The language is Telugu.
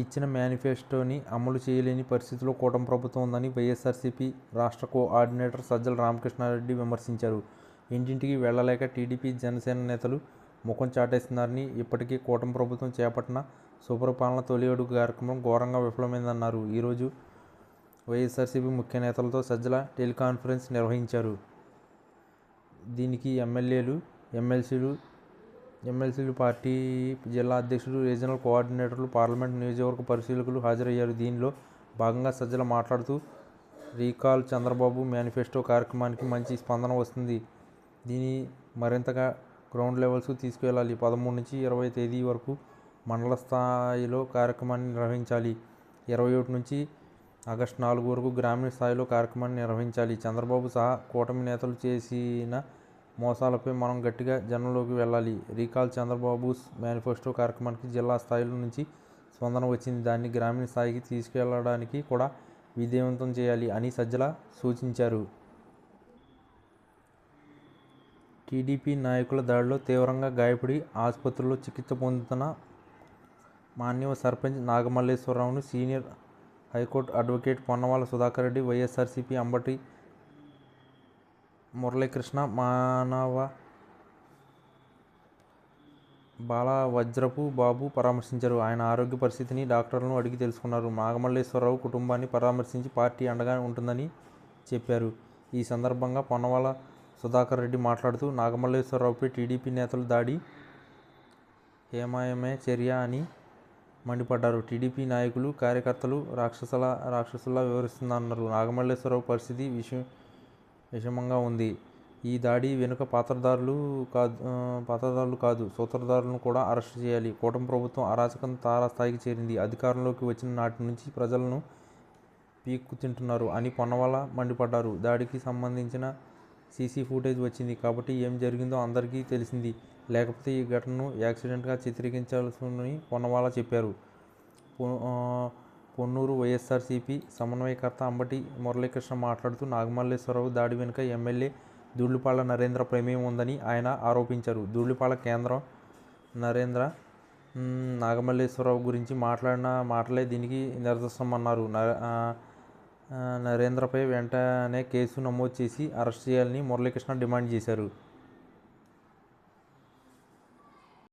ఇచ్చిన మేనిఫెస్టోని అమలు చేయలేని పరిస్థితిలో కూటమి ప్రభుత్వం ఉందని వైఎస్ఆర్సీపీ రాష్ట్ర కోఆర్డినేటర్ సజ్జల రామకృష్ణారెడ్డి విమర్శించారు. ఇంటింటికి వెళ్ళలేక టీడీపీ జనసేన నేతలు ముఖం చాటేస్తున్నారని ఇప్పటికీ కూటమి ప్రభుత్వం చేపట్టిన సుపరిపాలన తొలి అడుగు కార్యక్రమం ఘోరంగా విఫలమైందన్నారు. ఈరోజు వైఎస్ఆర్సీపీ ముఖ్య నేతలతో సజ్జల టెలికాన్ఫరెన్స్ నిర్వహించారు. దీనికి ఎమ్మెల్యేలు ఎమ్మెల్సీలు ఎమ్మెల్సీలు పార్టీ జిల్లా అధ్యక్షులు రీజనల్ కోఆర్డినేటర్లు పార్లమెంట్ నియోజకవర్గ పరిశీలకులు హాజరయ్యారు. దీనిలో భాగంగా సజ్జల మాట్లాడుతూ రీకాల్ చంద్రబాబు మేనిఫెస్టో కార్యక్రమానికి మంచి స్పందన వస్తుంది. దీని మరింతగా గ్రౌండ్ లెవెల్స్కు తీసుకువెళ్ళాలి. పదమూడు నుంచి ఇరవై తేదీ వరకు మండల స్థాయిలో కార్యక్రమాన్ని నిర్వహించాలి. ఇరవై ఒకటి నుంచి ఆగస్టు నాలుగు వరకు గ్రామీణ స్థాయిలో కార్యక్రమాన్ని నిర్వహించాలి. చంద్రబాబు సహా కూటమి నేతలు చేసిన మోసాలపై మనం గట్టిగా జనంలోకి వెళ్ళాలి. రీకాల్ చంద్రబాబు మేనిఫెస్టో కార్యక్రమానికి జిల్లా స్థాయిలో నుంచి స్పందన వచ్చింది. దాన్ని గ్రామీణ స్థాయికి తీసుకెళ్ళడానికి కూడా విజయవంతం చేయాలి అని సజ్జల సూచించారు. టీడీపీ నాయకుల దాడిలో తీవ్రంగా గాయపడి ఆసుపత్రిలో చికిత్స పొందుతున్న మాన్యవ sarpanch నాగమల్లేశ్వరరావును senior high court advocate Ponnavala Sudhakar Reddy YSRCP Ambati Muralikrishna మానవ బాల వజ్రపు బాబు పరామర్శించారు. ఆయన ఆరోగ్య పరిస్థితిని డాక్టర్లను అడిగి తెలుసుకున్నారు. నాగమల్లేశ్వరరావు కుటుంబాన్ని పరామర్శించి పార్టీ అండగా ఉంటుందని చెప్పారు. ఈ సందర్భంగా పొన్నవాల సుధాకర్ రెడ్డి మాట్లాడుతూ నాగమల్లేశ్వరరావుపై టీడీపీ నేతలు దాడి హేమాయమే చర్య అని మండిపడ్డారు. టీడీపీ నాయకులు కార్యకర్తలు రాక్షసుల రాక్షసులా వివరిస్తుందన్నారు నాగమల్లేశ్వరరావు పరిస్థితి విషయం విషమంగా ఉంది. ఈ దాడి వెనుక పాత్రదారులు కాదు పాత్రదారులు కాదు సూత్రధారులను కూడా అరెస్ట్ చేయాలి. కూటమి ప్రభుత్వం అరాచకం తారాస్థాయికి చేరింది. అధికారంలోకి వచ్చిన నాటి నుంచి ప్రజలను పీక్కు తింటున్నారు అని పొన్నవల మండిపడ్డారు. దాడికి సంబంధించిన సీసీ ఫుటేజ్ వచ్చింది కాబట్టి ఏం జరిగిందో అందరికీ తెలిసింది. లేకపోతే ఈ ఘటనను యాక్సిడెంట్గా చిత్రీకరించాల్సిందని పొన్నవాల చెప్పారు. పొన్నూరు వైఎస్ఆర్సీపీ సమన్వయకర్త అంబటి మురళీకృష్ణ మాట్లాడుతూ నాగమల్లేశ్వరరావు దాడి వెనుక ఎమ్మెల్యే దూళ్ళిపాళ్ళ నరేంద్ర ప్రమేయం ఉందని ఆయన ఆరోపించారు. దూళ్ళిపాళ్ళ కేంద్రం నరేంద్ర నాగమల్లేశ్వరరావు గురించి మాట్లాడిన మాటలే దీనికి నిదర్శనమన్నారు నరేంద్రపై వెంటనే కేసు నమోదు చేసి అరెస్ట్ చేయాలని మురళీకృష్ణ డిమాండ్ చేశారు.